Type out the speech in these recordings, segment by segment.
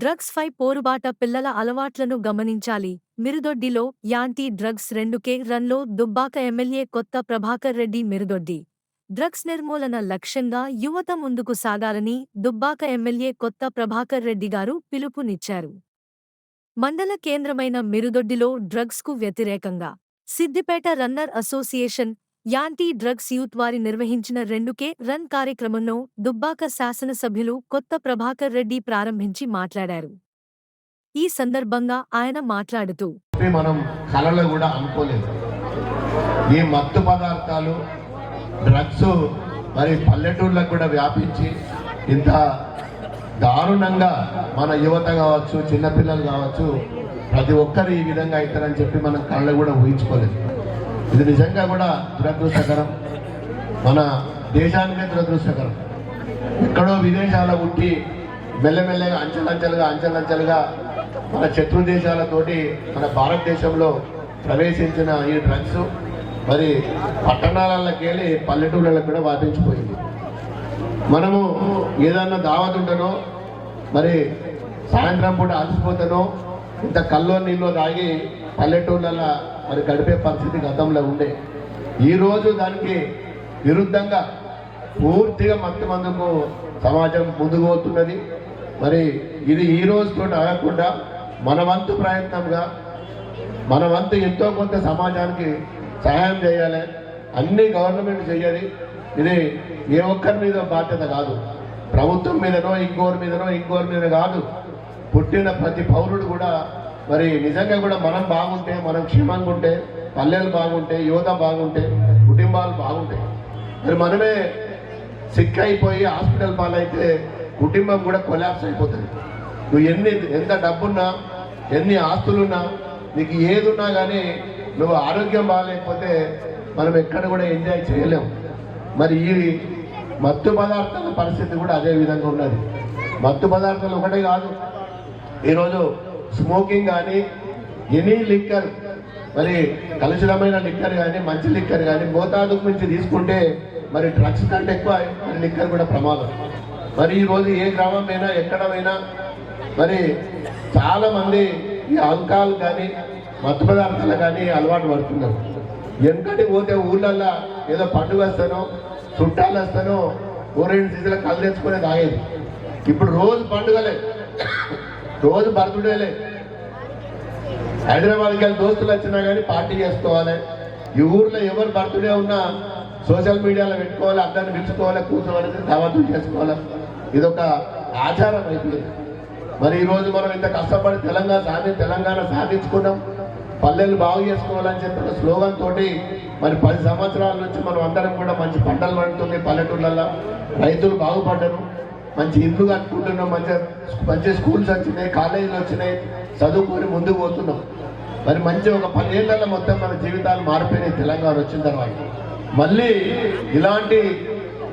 Drugs ఫై పోరుబాట పిల్లల అలవాట్లను గమనించాలి. మిరుదొడ్డిలో యాంటీ డ్రగ్స్ రెండుకే రన్లో దుబ్బాక ఎమ్మెల్యే కొత్త ప్రభాకర్ రెడ్డి మిరుదొడ్డి. డ్రగ్స్ నిర్మూలన లక్ష్యంగా యువత ముందుకు సాగాలని దుబ్బాక ఎమ్మెల్యే కొత్త ప్రభాకర్ రెడ్డి గారు పిలుపునిచ్చారు. మండల కేంద్రమైన మిరుదొడ్డిలో డ్రగ్స్కు వ్యతిరేకంగా Siddipet runner association anti drugs youth వారి నిర్వహించిన రెండుకే రన్ కార్యక్రమంలో దుబ్బాక శాసనసభ్యులు కొత్త ప్రభాకర్ రెడ్డి ప్రారంభించి మాట్లాడారు. ఈ సందర్భంగా ఆయన మాట్లాడుతూ మనం కళలో కూడా అనుకోలేదు. ఈ మత్తు పదార్థాలు డ్రగ్స్ మరి పల్లెటూళ్ళకు కూడా వ్యాపించి ఇంత దారుణంగా మన యువత కావచ్చు చిన్నపిల్లలు కావచ్చు ప్రతి ఒక్కరు ఈ విధంగా అవుతారని చెప్పి మనం కళ్ళ కూడా ఊహించుకోలేదు. ఇది నిజంగా కూడా దురదృష్టకరం. మన దేశానికే దురదృష్టకరం. ఎక్కడో విదేశాల్లో పుట్టి మెల్లమెల్లగా అంచెలంచెలుగా అంచెలంచెలుగా మన శత్రు దేశాలతోటి మన భారతదేశంలో ప్రవేశించిన ఈ డ్రగ్స్ మరి పట్టణాలకి వెళ్ళి పల్లెటూళ్ళకి కూడా వ్యాపించిపోయింది మనము ఏదన్నా దావతుంటనో మరి సాయంత్రం పూట అలసిపోతానో ఇంత కల్లో నీళ్ళు తాగి పల్లెటూళ్ళ మరి గడిపే పరిస్థితి గతంలో ఉండే. ఈరోజు దానికి విరుద్ధంగా పూర్తిగా మత్తు మందుకు సమాజం ముందుకు పోతున్నది. మరి ఇది ఈ రోజుతో ఆగకుండా మన వంతు ప్రయత్నంగా మన వంతు ఎంతో కొంత సమాజానికి సహాయం చేయాలి. అన్ని గవర్నమెంట్ చేయాలి. ఇది ఏ ఒక్కరి మీద బాధ్యత కాదు. ప్రభుత్వం మీదనో ఇంకోరి మీదనో ఇంకోరి మీద కాదు. పుట్టిన ప్రతి పౌరుడు కూడా మరి నిజంగా కూడా మనం బాగుంటే మనం క్షేమంగా ఉంటే పల్లెలు బాగుంటే యువత బాగుంటే కుటుంబాలు బాగుంటాయి. మరి మనమే సిక్ అయిపోయి హాస్పిటల్ పాలైతే కుటుంబం కూడా కొలాప్స్ అయిపోతుంది. నువ్వు ఎన్ని ఎంత డబ్బున్నా ఎన్ని ఆస్తులున్నా నీకు ఏదున్నా కానీ నువ్వు ఆరోగ్యం బాగాలేకపోతే మనం ఎక్కడ కూడా ఎంజాయ్ చేయలేము మరి ఈ మత్తు పదార్థాల పరిస్థితి కూడా అదే విధంగా ఉన్నది. మత్తు పదార్థాలు ఒకటే కాదు. ఈరోజు స్మోకింగ్ కానీ ఎనీ లిక్కర్ మరి కలుషితమైన లిక్కర్ కానీ మంచి లిక్కర్ కానీ మోతాదుకు మించి తీసుకుంటే మరి డ్రగ్స్ కంటే ఎక్కువ మరి లిక్కర్ కూడా ప్రమాదం. మరి ఈరోజు ఏ గ్రామమైనా ఎక్కడమైనా మరి చాలామంది ఈ ఆల్కహాల్ కానీ మత్తు పదార్థాలు కానీ అలవాటు పడుతున్నారు. వెనకటి పోతే ఊళ్ళల్లో ఏదో పండుగ వస్తానో చుట్టాలు వస్తానో ఓ రెండు సీజన్ల కళ్ళు తెచ్చుకునే తాగేది. ఇప్పుడు రోజు పండుగలే. రోజు బర్త్డేలే హైదరాబాద్కి వెళ్ళి దోస్తులు వచ్చినా కానీ పార్టీ చేసుకోవాలి. ఈ ఊర్లో ఎవరు బర్త్డే ఉన్నా సోషల్ మీడియాలో పెట్టుకోవాలి అందరిని పిలుచుకోవాలి కూర్చోవాలి దావతులు చేసుకోవాలి. ఇదొక ఆచారం అయిపోయింది మరి ఈరోజు మనం ఇంత కష్టపడి తెలంగాణ సాధి తెలంగాణ సాధించుకున్నాం. పల్లెలు బాగు చేసుకోవాలని చెప్పి ఒక స్లోగన్ తోటి మరి పది సంవత్సరాల నుంచి మనం అందరం కూడా మంచి పంటలు పండుతున్నాయి పల్లెటూళ్ళల్లో రైతులు బాగుపడ్డరు. మంచి ఇల్లు కట్టుకుంటున్నాం మంచి మంచి స్కూల్స్ వచ్చినాయి కాలేజీలు వచ్చినాయి చదువుకొని ముందుకు పోతున్నాం. మరి మంచి ఒక పదేళ్ళలో మొత్తం మన జీవితాలు మారిపోయినాయి తెలంగాణ వచ్చిన తర్వాత. మళ్ళీ ఇలాంటి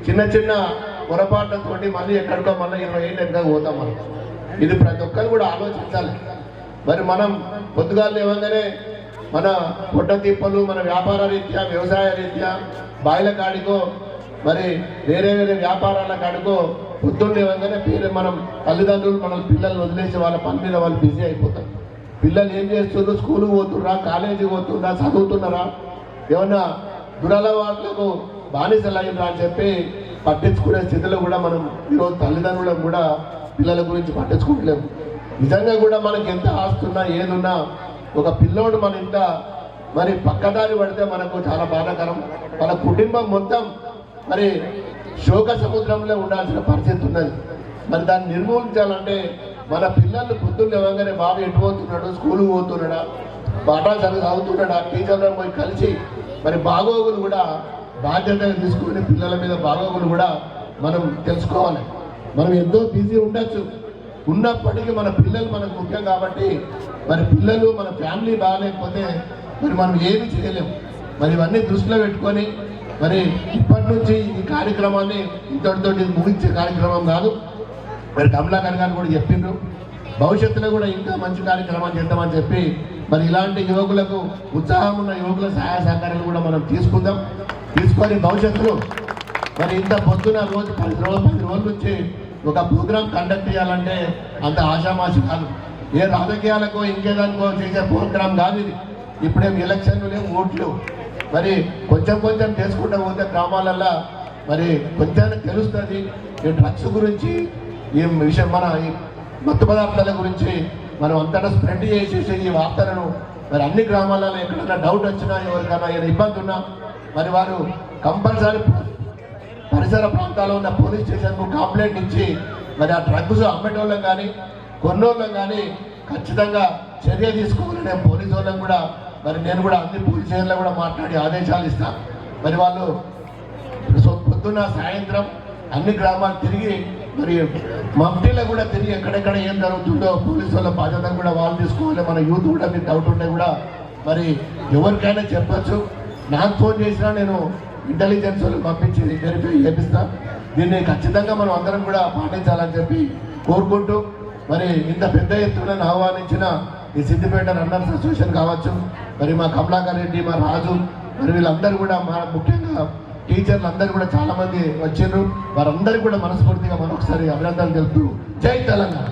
చిన్న చిన్న పొరపాట్లతోటి మళ్ళీ ఎక్కడికో మళ్ళీ ఇరవై ఏళ్ళు ఎక్కడ పోతాం మనం. ఇది ప్రతి ఒక్కరు కూడా ఆలోచించాలి. మరి మనం పొద్దుగాలు లేవగానే మన పొట్ట తిప్పలు మన వ్యాపార రీత్యా వ్యవసాయ రీత్యా బాయిల కాడికో మరి వేరే వేరే వ్యాపారాల కాడికో పొద్దున్న లేవగానే పేరు మనం తల్లిదండ్రులు మన పిల్లల్ని వదిలేసి వాళ్ళ పని మీద వాళ్ళు బిజీ అయిపోతారు. పిల్లలు ఏం చేస్తున్నారు స్కూల్కి పోతుర్రా కాలేజీకి పోతున్నా చదువుతున్నారా? ఏమన్నా దురలవాట్లకు బానిసలైనరా అని చెప్పి పట్టించుకునే స్థితిలో కూడా మనం ఈరోజు తల్లిదండ్రులకు కూడా పిల్లల గురించి పట్టించుకుంటలేము నిజంగా కూడా మనకి ఎంత ఆస్తున్నా ఏదున్నా ఒక పిల్లోడు మన ఇంత మరి పక్కదారి పడితే మనకు చాలా బాధాకరం. మన కుటుంబం మొత్తం మరి శోక సముద్రంలో ఉండాల్సిన పరిస్థితి ఉన్నది. మరి దాన్ని నిర్మూలించాలంటే మన పిల్లలు పొద్దున్న లేవగానే బాబు ఎటు పోతున్నాడు? స్కూల్కి పోతున్నాడా? పాఠాలు చదువు చదువుతున్నాడా? టీచర్లను పోయి కలిసి మరి బాగోగులు కూడా బాధ్యతగా తీసుకుని పిల్లల మీద బాగోగులు కూడా మనం తెలుసుకోవాలి. మనం ఎంతో బిజీ ఉండొచ్చు. ఉన్నప్పటికీ మన పిల్లలు మనకు ముఖ్యం కాబట్టి మరి పిల్లలు మన ఫ్యామిలీ బాగాలేకపోతే మరి మనం ఏమి చేయలేము మరి ఇవన్నీ దృష్టిలో పెట్టుకొని మరి ఇప్పటి నుంచి ఈ కార్యక్రమాన్ని ఇంతటితో ముగించే కార్యక్రమం కాదు. మరి కమలాకర్ గారు కూడా చెప్పిండ్రు. భవిష్యత్తులో కూడా ఇంకా మంచి కార్యక్రమాలు చేద్దామని చెప్పి మరి ఇలాంటి యువకులకు ఉత్సాహం ఉన్న యువకుల సహాయ సహకారాలు కూడా మనం తీసుకుందాం. తీసుకొని భవిష్యత్తులో మరి ఇంత పొద్దున రోజు పది రోజులు పది రోజుల నుంచి ఒక ప్రోగ్రామ్ కండక్ట్ చేయాలంటే అంత ఆశామాషి కాదు. ఏ రాజకీయాలకో ఇంకేదానికో చేసే ప్రోగ్రామ్ కాదు ఇది. ఇప్పుడేం ఎలక్షన్లు లేవు ఓట్లు మరి కొంచెం కొంచెం చేసుకుంటూ పోతే గ్రామాలల్లో మరి కొంచెం తెలుస్తుంది. ఈ డ్రగ్స్ గురించి ఈ విషయం మన ఈ మత్తు పదార్థాల గురించి మనం అంతటా స్ప్రెడ్ చేసేసి ఈ వార్తలను మరి అన్ని గ్రామాలలో ఎక్కడైనా డౌట్ వచ్చినా ఎవరికైనా ఏదైనా ఇబ్బంది ఉన్నా మరి వారు కంపల్సరీ పరిసర ప్రాంతాల్లో ఉన్న పోలీస్ స్టేషన్కు కంప్లైంట్ ఇచ్చి మరి ఆ డ్రగ్స్ అమ్మేటోళ్ళం కానీ కొన్నోళ్ళం కానీ ఖచ్చితంగా చర్య తీసుకోవాలని పోలీసు వాళ్ళని కూడా మరి నేను కూడా అన్ని పోలీస్ కూడా మాట్లాడి ఆదేశాలు ఇస్తాను మరి వాళ్ళు సో- పొద్దున్న సాయంత్రం అన్ని గ్రామాలు తిరిగి మరి మఫ్టీలో కూడా తిరిగి ఎక్కడెక్కడ ఏం జరుగుతుందో పోలీసు వాళ్ళ బాధ్యత కూడా వాళ్ళు తీసుకోవాలి. మన యూత్ కూడా మీకు డౌట్ ఉంటే కూడా మరి ఎవరికైనా చెప్పచ్చు. నాకు ఫోన్ చేసినా నేను ఇంటెలిజెన్స్ వాళ్ళకి పంపించి వెరిఫై చేపిస్తా. దీన్ని ఖచ్చితంగా మనం అందరం కూడా పాటించాలని చెప్పి కోరుకుంటూ మరి ఇంత పెద్ద ఎత్తున ఆహ్వానించిన ఈ సిద్దిపేట రన్నర్స్ అసోసియేషన్ కావచ్చు మరి మా కమలాకర్ రెడ్డి మా రాజు మరి వీళ్ళందరూ కూడా మా ముఖ్యంగా టీచర్లు అందరూ కూడా చాలా మంది వచ్చిండ్రు. వారందరికీ కూడా మనస్ఫూర్తిగా మరొకసారి అభినందనలు తెలుపుతూ జై తెలంగాణ.